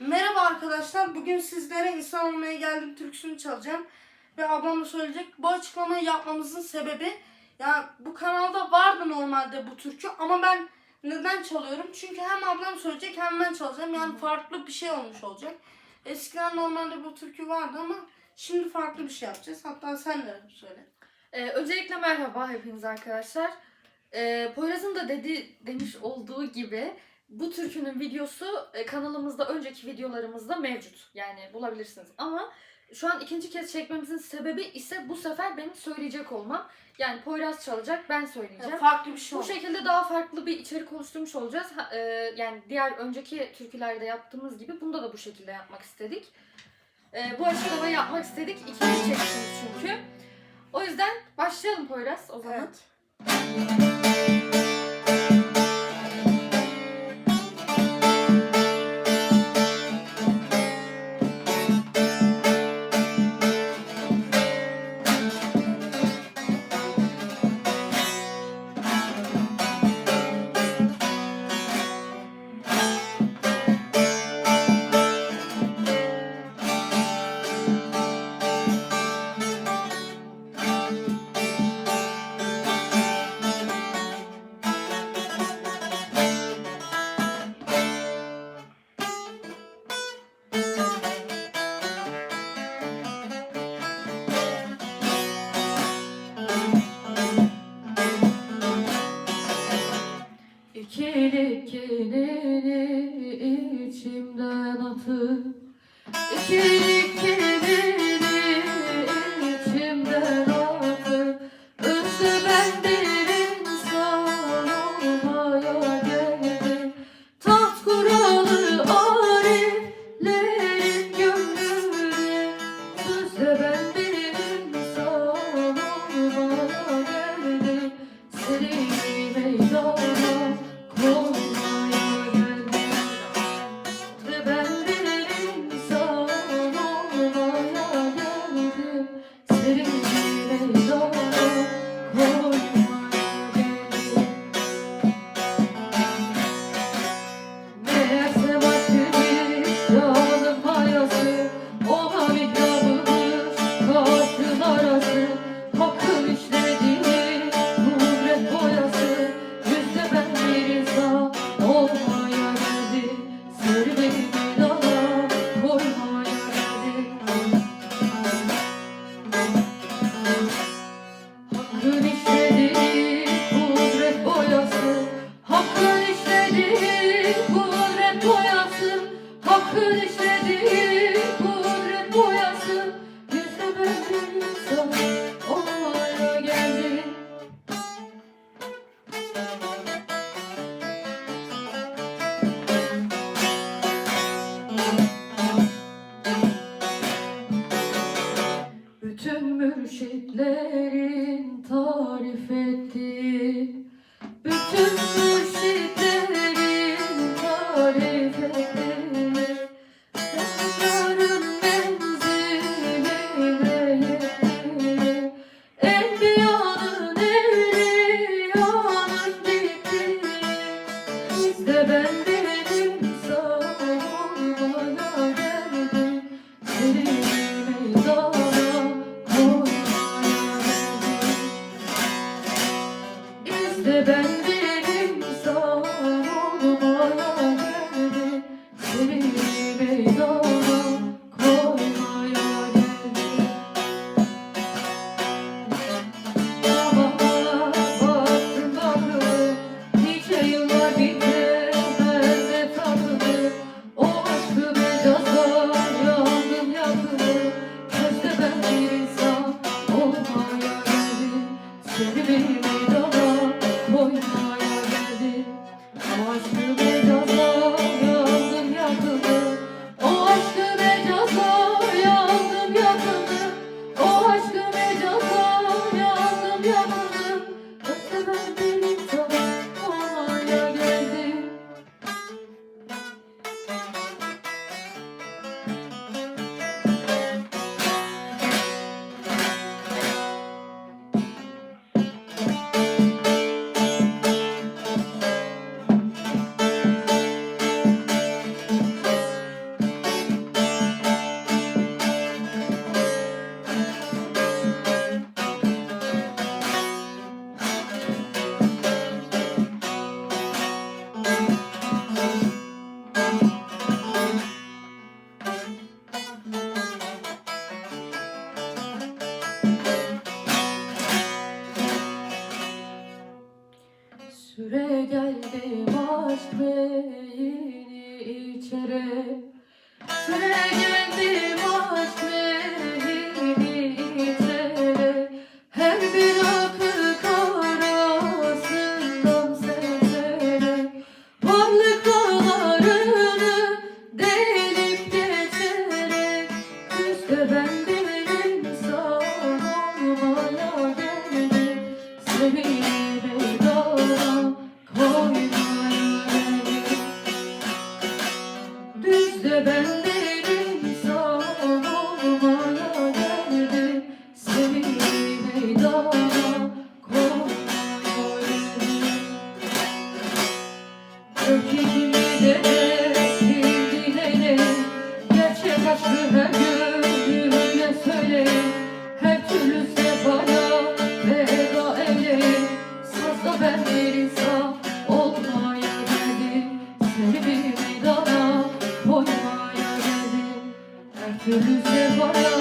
Merhaba arkadaşlar. Bugün sizlere insan olmaya geldim türküsünü çalacağım. Ve ablam da söyleyecek. Bu açıklamayı yapmamızın sebebi ya bu kanalda vardı normalde bu türkü ama ben neden çalıyorum? Çünkü hem ablam söyleyecek hem ben çalacağım. Yani farklı bir şey olmuş olacak. Eskiden normalde bu türkü vardı ama şimdi farklı bir şey yapacağız. Hatta sen de söyle. Ee, öncelikle merhaba hepiniz arkadaşlar. Ee, Poyraz'ın da dedi demiş olduğu gibi bu türkünün videosu e, kanalımızda önceki videolarımızda mevcut. Yani bulabilirsiniz. Ama şu an ikinci kez çekmemizin sebebi ise bu sefer benim söyleyecek olmam. Yani Poyraz çalacak, ben söyleyeceğim. Ya farklı bir şey Bu oldu. şekilde daha farklı bir içerik oluşturmuş olacağız. Ha, e, yani diğer önceki türkülerde yaptığımız gibi bunda da bu şekilde yapmak istedik. E, bu açıklamayı yapmak istedik. İkinci çekişimiz çünkü. O yüzden başlayalım Poyraz o zaman. Evet. Sözde ben arası İşte ben bir aşk beyni içeri. Süre geldim aşk Her bir akık arasından sesere Varlık de ben Gülümse bana